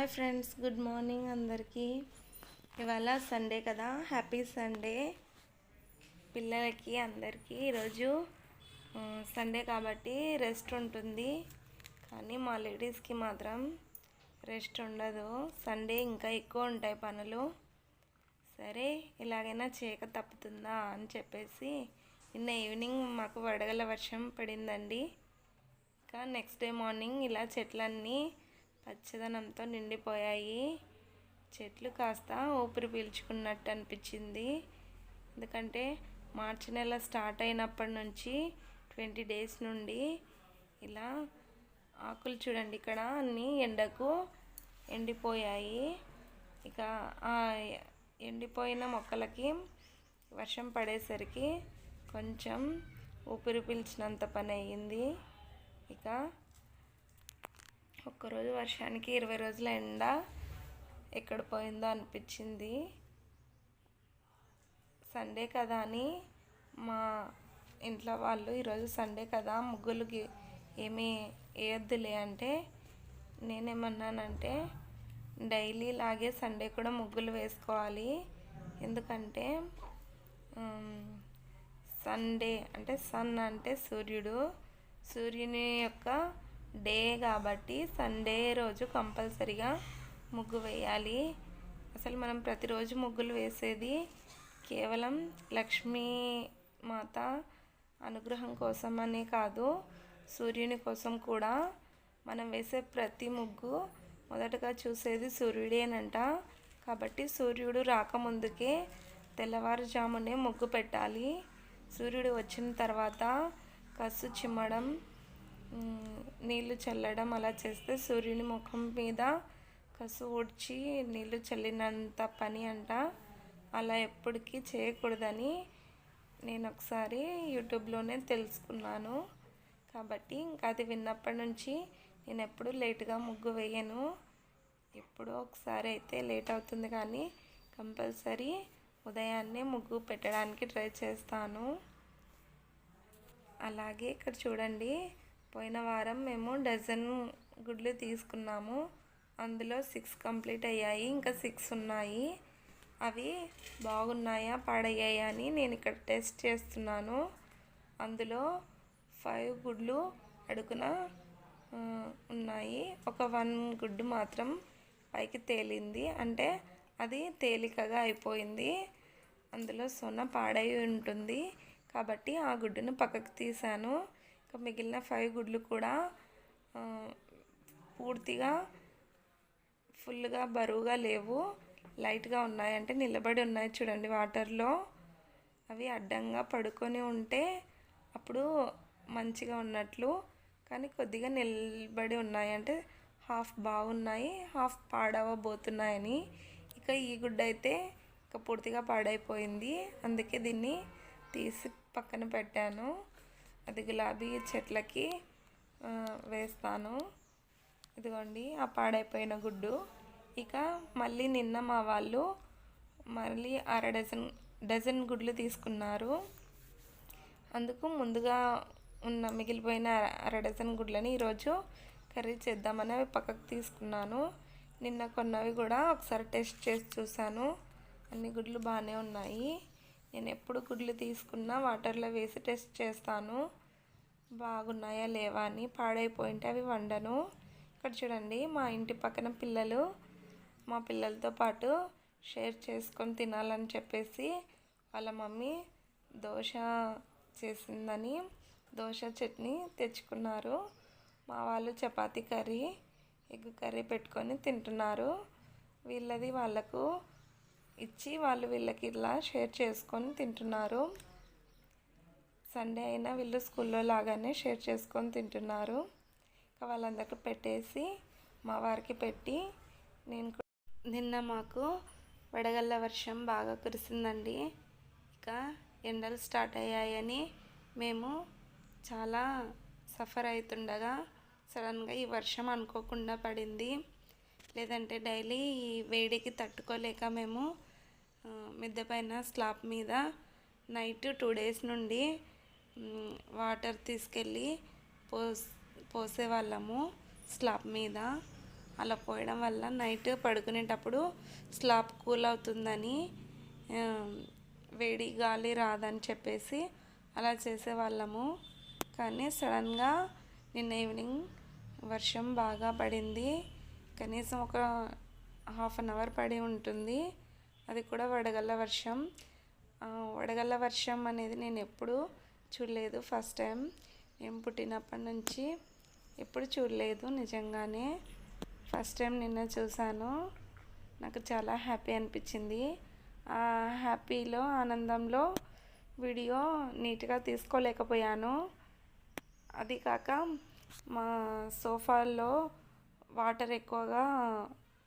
Hi friends good morning అందరికీ. ఇవాళ Sunday కదా హ్యాపీ సండే. పిల్లలకి అందరికీ ఈరోజు సండే కాబట్టి రెస్ట్ ఉంటుంది. కానీ మా లేడీస్కి మాత్రం రెస్ట్ ఉండదు. సండే ఇంకా ఎక్కువ ఉంటాయి పనులు. సరే ఇలాగైనా చేయక తప్పుతుందా అని చెప్పేసి నిన్న ఈవినింగ్ మాకు వడగల వర్షం పడిందండి. ఇంకా నెక్స్ట్ డే మార్నింగ్ ఇలా చెట్లన్నీ పచ్చదనంతో నిండిపోయాయి. చెట్లు కాస్త ఊపిరి పీల్చుకున్నట్టు అనిపించింది. ఎందుకంటే మార్చి నెల స్టార్ట్ అయినప్పటి నుంచి ట్వంటీ డేస్ నుండి ఇలా ఆకులు చూడండి ఇక్కడ అన్నీ ఎండకు ఎండిపోయాయి. ఇక ఆ ఎండిపోయిన మొక్కలకి వర్షం పడేసరికి కొంచెం ఊపిరి పీల్చినంత పని అయ్యింది. ఇక ఒక్కరోజు వర్షానికి ఇరవై రోజుల ఎండ ఎక్కడ పోయిందో అనిపించింది. సండే కదా అని మా ఇంట్లో వాళ్ళు ఈరోజు సండే కదా ముగ్గులకి ఏమీ వేయొద్దులే అంటే నేనేమన్నానంటే డైలీ లాగే సండే కూడా ముగ్గులు వేసుకోవాలి. ఎందుకంటే సండే అంటే సన్ అంటే సూర్యుడు. సూర్యుని యొక్క డే కాబట్టి సండే రోజు కంపల్సరిగా ముగ్గు వేయాలి. అసలు మనం ప్రతిరోజు ముగ్గులు వేసేది కేవలం లక్ష్మీ మాత అనుగ్రహం కోసం అనే కాదు సూర్యుని కోసం కూడా. మనం వేసే ప్రతి ముగ్గు మొదటగా చూసేది సూర్యుడేనంట. కాబట్టి సూర్యుడు రాకముందుకే తెల్లవారుజామునే ముగ్గు పెట్టాలి. సూర్యుడు వచ్చిన తర్వాత కసు చిమ్మడం నీళ్ళు చల్లడం అలా చేస్తే సూర్యుని ముఖం మీద కసు ఊడ్చి నీళ్ళు చల్లినంత పని అంట. అలా ఎప్పటికీ చేయకూడదని నేను ఒకసారి యూట్యూబ్లోనే తెలుసుకున్నాను. కాబట్టి ఇంకా అది విన్నప్పటి నుంచి నేను ఎప్పుడు లేట్గా ముగ్గు వేయను. ఎప్పుడో ఒకసారి అయితే లేట్ అవుతుంది కానీ కంపల్సరీ ఉదయాన్నే ముగ్గు పెట్టడానికి ట్రై చేస్తాను. అలాగే ఇక్కడ చూడండి పోయిన వారం మేము డజన్ గుడ్లు తీసుకున్నాము. అందులో సిక్స్ కంప్లీట్ అయ్యాయి. ఇంకా సిక్స్ ఉన్నాయి. అవి బాగున్నాయా? పాడయ్యాయా అని నేను ఇక్కడ టెస్ట్ చేస్తున్నాను. అందులో ఫైవ్ గుడ్లు అడుగున ఉన్నాయి. ఒక వన్ గుడ్డు మాత్రం పైకి తేలింది. అంటే అది తేలికగా అయిపోయింది. అందులో సొన పాడై ఉంటుంది. కాబట్టి ఆ గుడ్డును పక్కకు తీశాను. మిగిలిన ఫైవ్ గుడ్లు కూడా పూర్తిగా ఫుల్గా బరువుగా లేవు. లైట్గా ఉన్నాయి. అంటే నిలబడి ఉన్నాయి చూడండి వాటర్లో. అవి అడ్డంగా పడుకొని ఉంటే అప్పుడు మంచిగా ఉన్నట్లు. కానీ కొద్దిగా నిలబడి ఉన్నాయి. అంటే హాఫ్ బాగున్నాయి హాఫ్ పాడవబోతున్నాయని. ఇక ఈ గుడ్డ అయితే ఇక పూర్తిగా పాడైపోయింది. అందుకే దీన్ని తీసి పక్కన పెట్టాను. అది గులాబీ చెట్లకి వేస్తాను. ఇదిగోండి ఆ పాడైపోయిన గుడ్డు. ఇక మళ్ళీ నిన్న మా వాళ్ళు మళ్ళీ అర డజన్ డజన్ గుడ్లు తీసుకున్నారు. అందుకు ముందుగా ఉన్న మిగిలిపోయిన అర- అర డజన్ గుడ్లని ఈరోజు కర్రీ చేద్దామని అవి పక్కకు తీసుకున్నాను. నిన్న కొన్నవి కూడా ఒకసారి టెస్ట్ చేసి చూశాను. అన్ని గుడ్లు బాగానే ఉన్నాయి. నేను ఎప్పుడు గుడ్లు తీసుకున్నా వాటర్లో వేసి టెస్ట్ చేస్తాను. బాగున్నాయా లేవా అని పాడైపోయింటే అవి వండను. ఇక్కడ చూడండి మా ఇంటి పక్కన పిల్లలు మా పిల్లలతో పాటు షేర్ చేసుకొని తినాలని చెప్పేసి వాళ్ళ మమ్మీ దోశ చేసిందని దోశ చట్నీ తెచ్చుకున్నారు. మా వాళ్ళు చపాతీ కర్రీ ఎగ్ కర్రీ పెట్టుకొని తింటున్నారు. వీళ్ళది వాళ్ళకు ఇచ్చి వాళ్ళు వీళ్ళకి ఇలా షేర్ చేసుకొని తింటున్నారు. సండే అయినా వీళ్ళు స్కూల్లో లాగానే షేర్ చేసుకొని తింటున్నారు. ఇంకా వాళ్ళందరికీ పెట్టేసి మా వారికి పెట్టి నేను నిన్న మాకు వడగళ్ళ వర్షం బాగా కురిసిందండి. ఇక ఎండలు స్టార్ట్ అయ్యాయని మేము చాలా సఫర్ అవుతుండగా సడన్గా ఈ వర్షం అనుకోకుండా పడింది. లేదంటే డైలీ ఈ వేడికి తట్టుకోలేక మేము మిద్దె పైన స్లాబ్ మీద నైట్ టూ డేస్ నుండి వాటర్ తీసుకెళ్ళి పోస్ పోసేవాళ్ళము స్లాబ్ మీద. అలా పోయడం వల్ల నైట్ పడుకునేటప్పుడు స్లాబ్ కూల్ అవుతుందని వేడి గాలి రాదని చెప్పేసి అలా చేసేవాళ్ళము కానీ సడన్గా నిన్న ఈవినింగ్ వర్షం బాగా పడింది. కనీసం ఒక హాఫ్ అన్ అవర్ పడి ఉంటుంది. అది కూడా వడగళ్ళ వర్షం. వడగళ్ళ వర్షం అనేది నేను ఎప్పుడు చూడలేదు ఫస్ట్ టైం. నేను పుట్టినప్పటి నుంచి ఎప్పుడు చూడలేదు నిజంగానే. ఫస్ట్ టైం నిన్న చూశాను. నాకు చాలా హ్యాపీ అనిపించింది. ఆ హ్యాపీలో ఆనందంలో వీడియో నీట్గా తీసుకోలేకపోయాను. అది కాక మా సోఫాల్లో వాటర్ ఎక్కువగా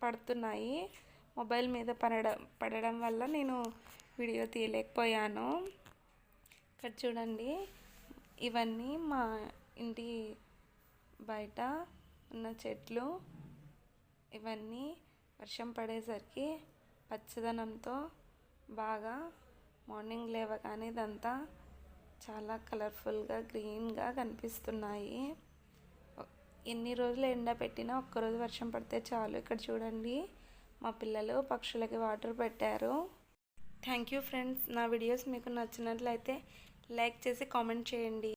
పడుతున్నాయి. మొబైల్ మీద పడడం పడడం వల్ల నేను వీడియో తీయలేకపోయాను. ఇక్కడ చూడండి. ఇవన్నీ మా ఇంటి బయట ఉన్న చెట్లు. ఇవన్నీ వర్షం పడేసరికి పచ్చదనంతో బాగా మార్నింగ్ లేవగానే ఇదంతా చాలా కలర్ఫుల్గా గ్రీన్గా కనిపిస్తున్నాయి. ఎన్ని రోజులు ఎండ పెట్టినా ఒక్కరోజు వర్షం పడితే చాలు. ఇక్కడ చూడండి. మా పిల్లలు పక్షులకి వాటర్ పెట్టారు. థ్యాంక్ యూ ఫ్రెండ్స్ నా వీడియోస్ మీకు నచ్చినట్లయితే లైక్ చేసి కామెంట్ చేయండి.